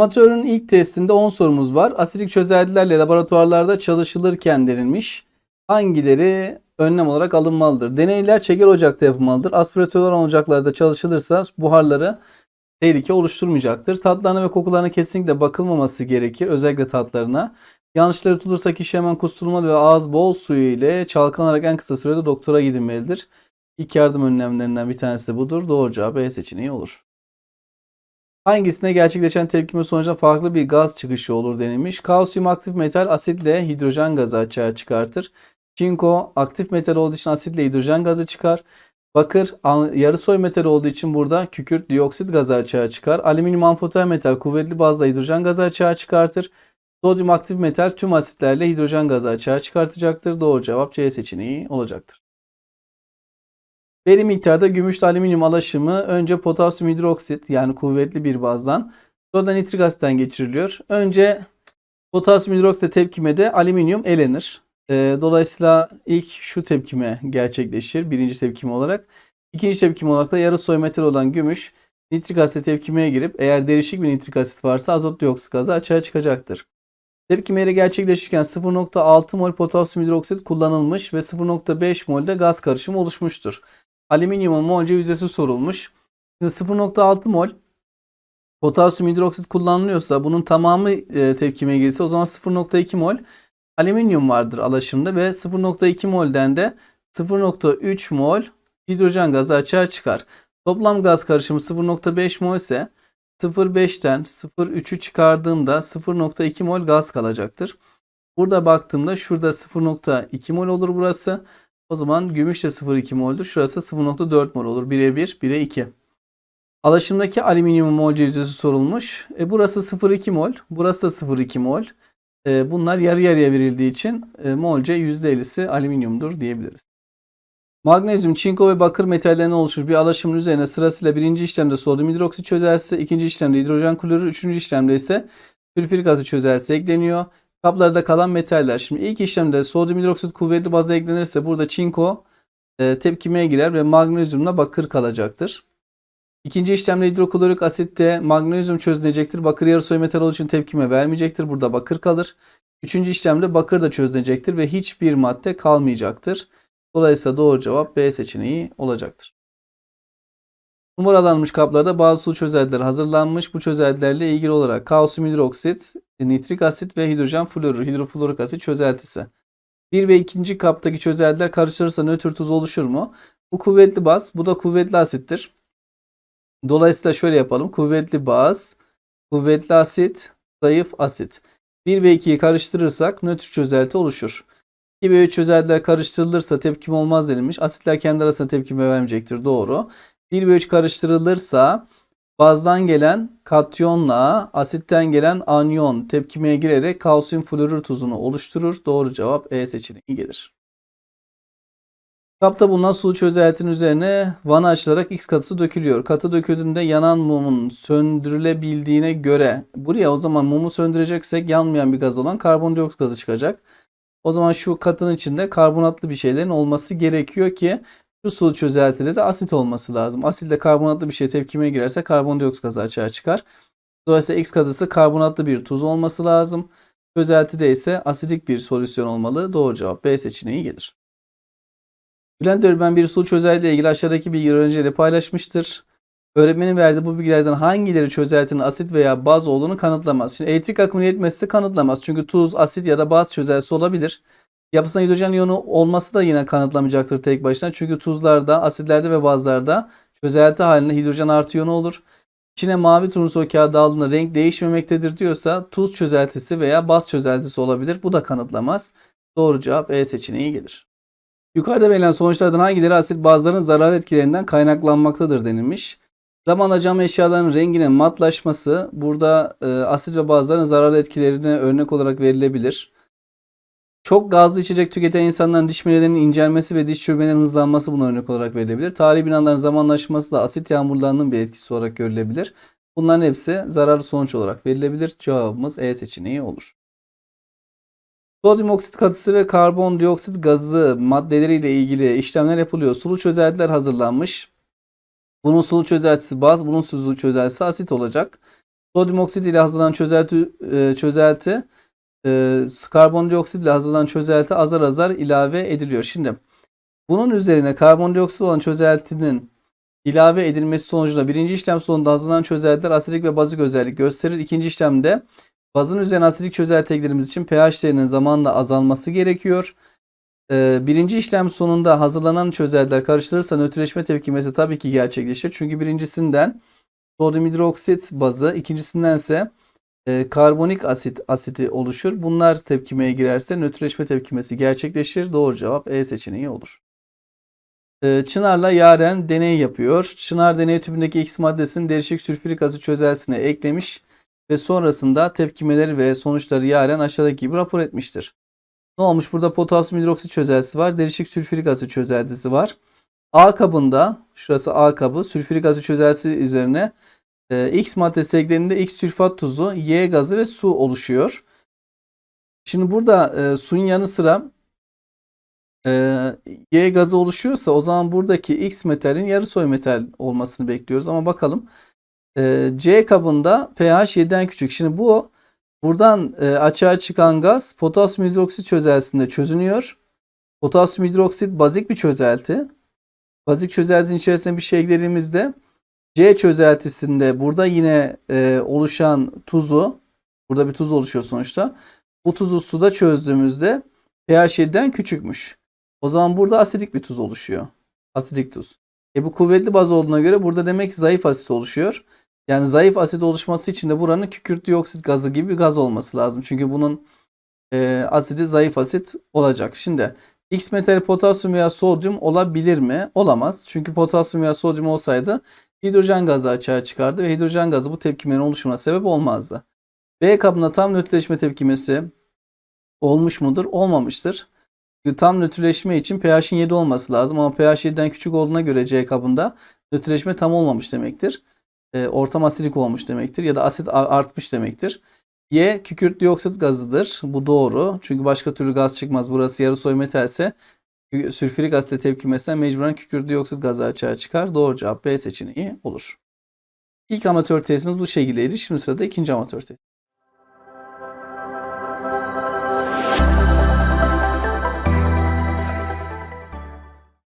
Amatörün ilk testinde 10 sorumuz var. Asidik çözeltilerle laboratuvarlarda çalışılırken denilmiş. Hangileri önlem olarak alınmalıdır? Deneyler çeker ocakta yapılmalıdır. Aspiratörler ocaklarda çalışılırsa buharları tehlike oluşturmayacaktır. Tatlarına ve kokularına kesinlikle bakılmaması gerekir. Özellikle tatlarına. Yanlışları tutulursa kişi hemen kusturmalı ve ağız bol suyu ile çalkanarak en kısa sürede doktora gidilmelidir. İlk yardım önlemlerinden bir tanesi budur. Doğru cevap B seçeneği olur. Hangisine gerçekleşen tepkime sonucunda farklı bir gaz çıkışı olur denilmiş. Kalsiyum aktif metal asitle hidrojen gazı açığa çıkartır. Çinko aktif metal olduğu için asitle hidrojen gazı çıkar. Bakır a- yarı soy metal olduğu için burada kükürt dioksit gazı açığa çıkar. Alüminyum amfoter metal kuvvetli bazda hidrojen gazı açığa çıkartır. Sodyum aktif metal tüm asitlerle hidrojen gazı açığa çıkartacaktır. Doğru cevap C seçeneği olacaktır. Belli miktarda gümüşle alüminyum alaşımı önce potasyum hidroksit yani kuvvetli bir bazdan sonra nitrik asitten geçiriliyor. Önce potasyum hidroksit tepkimede alüminyum elenir. Ee, dolayısıyla ilk şu tepkime gerçekleşir birinci tepkime olarak. İkinci tepkime olarak da yarı soy metal olan gümüş nitrik asit tepkimeye girip eğer derişik bir nitrik asit varsa azot dioksit gazı açığa çıkacaktır. Tepkimeleri gerçekleşirken 0.6 mol potasyum hidroksit kullanılmış ve 0.5 mol de gaz karışımı oluşmuştur. Alüminyumun molce yüzdesi sorulmuş. Şimdi 0.6 mol potasyum hidroksit kullanılıyorsa bunun tamamı e, tepkimeye girse o zaman 0.2 mol alüminyum vardır alaşımda ve 0.2 molden de 0.3 mol hidrojen gazı açığa çıkar. Toplam gaz karışımı 0.5 mol ise 0.5'ten 0.3'ü çıkardığımda 0.2 mol gaz kalacaktır. Burada baktığımda şurada 0.2 mol olur burası. O zaman gümüş de 0.2 mol'dur. Şurası 0.4 mol olur. 1'e 1, 1'e 2. Alaşımdaki alüminyumun molce yüzdesi sorulmuş. E, burası 0.2 mol. Burası da 0.2 mol. E, bunlar yarı yarıya verildiği için e, molce %50'si alüminyumdur diyebiliriz. Magnezyum, çinko ve bakır metallerinden oluşur bir alaşımın üzerine sırasıyla birinci işlemde sodyum hidroksit çözeltisi, ikinci işlemde hidrojen klorür, üçüncü işlemde ise sülfürik asit çözeltisi ekleniyor. Kaplarda kalan metaller. Şimdi ilk işlemde sodyum hidroksit kuvvetli baza eklenirse burada çinko e, tepkimeye girer ve magnezyumla bakır kalacaktır. İkinci işlemde hidroklorik asitte magnezyum çözünecektir. Bakır yarısoy metal olduğu için tepkime vermeyecektir. Burada bakır kalır. Üçüncü işlemde bakır da çözünecektir ve hiçbir madde kalmayacaktır. Dolayısıyla doğru cevap B seçeneği olacaktır. Numaralanmış kaplarda bazı su çözeltiler hazırlanmış. Bu çözeltilerle ilgili olarak kalsiyum hidroksit, nitrik asit ve hidrojen florür, hidroflorik asit çözeltisi. Bir ve ikinci kaptaki çözeltiler karıştırırsa nötr tuz oluşur mu? Bu kuvvetli baz, bu da kuvvetli asittir. Dolayısıyla şöyle yapalım. Kuvvetli baz, kuvvetli asit, zayıf asit. 1 ve 2'yi karıştırırsak nötr çözelti oluşur. 2 ve 3 çözeltiler karıştırılırsa tepkime olmaz denilmiş. Asitler kendi arasında tepkime vermeyecektir. Doğru. 1 ve 3 karıştırılırsa bazdan gelen katyonla asitten gelen anyon tepkimeye girerek kalsiyum florür tuzunu oluşturur. Doğru cevap E seçeneği gelir. Kapta bulunan sulu çözeltinin üzerine vana açılarak X katısı dökülüyor. Katı döküldüğünde yanan mumun söndürülebildiğine göre buraya o zaman mumu söndüreceksek yanmayan bir gaz olan karbondioksit gazı çıkacak. O zaman şu katının içinde karbonatlı bir şeylerin olması gerekiyor ki şu sulu çözeltileri asit olması lazım. Asitle karbonatlı bir şey tepkimeye girerse karbondioksit gazı açığa çıkar. Dolayısıyla X katısı karbonatlı bir tuz olması lazım. Çözeltide ise asidik bir solüsyon olmalı. Doğru cevap B seçeneği gelir. Bülent öğretmen bir sulu çözeltiyle ilgili aşağıdaki bilgileri öğrenciyle paylaşmıştır. Öğretmenin verdiği bu bilgilerden hangileri çözeltinin asit veya baz olduğunu kanıtlamaz. Şimdi elektrik akımı yetmezse kanıtlamaz. Çünkü tuz, asit ya da baz çözeltisi olabilir. Yapısında hidrojen iyonu olması da yine kanıtlamayacaktır tek başına. Çünkü tuzlarda, asitlerde ve bazlarda çözelti halinde hidrojen artı iyonu olur. İçine mavi turnusol kağıdı aldığında renk değişmemektedir diyorsa tuz çözeltisi veya baz çözeltisi olabilir. Bu da kanıtlamaz. Doğru cevap E seçeneği gelir. Yukarıda verilen sonuçlardan hangileri asit bazların zarar etkilerinden kaynaklanmaktadır denilmiş. Zamanla cam eşyaların renginin matlaşması burada e, asit ve bazların zararlı etkilerine örnek olarak verilebilir. Çok gazlı içecek tüketen insanların diş minelerinin incelmesi ve diş çürümelerinin hızlanması buna örnek olarak verilebilir. Tarihi binaların zamanlaşması da asit yağmurlarının bir etkisi olarak görülebilir. Bunların hepsi zararlı sonuç olarak verilebilir. Cevabımız E seçeneği olur. Sodyum oksit katısı ve karbondioksit gazı maddeleriyle ilgili işlemler yapılıyor. Sulu çözeltiler hazırlanmış. Bunun sulu çözeltisi baz, bunun sulu çözeltisi asit olacak. Sodyum oksit ile hazırlanan çözelti, e, çözelti e, karbondioksit hazırlanan çözelti azar azar ilave ediliyor. Şimdi bunun üzerine karbondioksit olan çözeltinin ilave edilmesi sonucunda birinci işlem sonunda hazırlanan çözeltiler asidik ve bazik özellik gösterir. İkinci işlemde bazın üzerine asidik çözelti eklediğimiz için pH değerinin zamanla azalması gerekiyor. Ee, birinci işlem sonunda hazırlanan çözeltiler karıştırılırsa nötrleşme tepkimesi tabii ki gerçekleşir. Çünkü birincisinden sodyum hidroksit bazı, ikincisinden ise e, karbonik asit asiti oluşur. Bunlar tepkimeye girerse nötrleşme tepkimesi gerçekleşir. Doğru cevap E seçeneği olur. Ee, Çınar'la Yaren deney yapıyor. Çınar deney tüpündeki X maddesini derişik sülfürik asit çözeltisine eklemiş ve sonrasında tepkimeleri ve sonuçları Yaren aşağıdaki gibi rapor etmiştir. Ne olmuş? Burada potasyum hidroksit çözeltisi var. Derişik sülfürik asit çözeltisi var. A kabında, şurası A kabı, sülfürik asit çözeltisi üzerine e, X maddesi eklendiğinde X sülfat tuzu, Y gazı ve su oluşuyor. Şimdi burada e, suyun yanı sıra e, Y gazı oluşuyorsa o zaman buradaki X metalin yarı soy metal olmasını bekliyoruz. Ama bakalım. E, C kabında pH 7'den küçük. Şimdi bu buradan e, açığa çıkan gaz potasyum hidroksit çözeltisinde çözünüyor. Potasyum hidroksit bazik bir çözelti. Bazik çözeltinin içerisine bir şey eklediğimizde C çözeltisinde burada yine e, oluşan tuzu burada bir tuz oluşuyor sonuçta. Bu tuzu suda çözdüğümüzde pH 7'den küçükmüş. O zaman burada asidik bir tuz oluşuyor. Asidik tuz. E bu kuvvetli baz olduğuna göre burada demek ki zayıf asit oluşuyor. Yani zayıf asit oluşması için de buranın kükürt dioksit gazı gibi bir gaz olması lazım. Çünkü bunun e, asidi zayıf asit olacak. Şimdi X metali potasyum veya sodyum olabilir mi? Olamaz. Çünkü potasyum veya sodyum olsaydı hidrojen gazı açığa çıkardı ve hidrojen gazı bu tepkimenin oluşumuna sebep olmazdı. B kabında tam nötrleşme tepkimesi olmuş mudur? Olmamıştır. Tam nötrleşme için pH'in 7 olması lazım ama pH 7'den küçük olduğuna göre C kabında nötrleşme tam olmamış demektir. E, ortam asidik olmuş demektir ya da asit artmış demektir. Y kükürt dioksit gazıdır. Bu doğru. Çünkü başka türlü gaz çıkmaz. Burası yarı soy metalse sülfürik asitle tepkimesinden mecburen kükürt dioksit gazı açığa çıkar. Doğru cevap B seçeneği olur. İlk amatör testimiz bu şekildeydi. Şimdi sırada ikinci amatör test.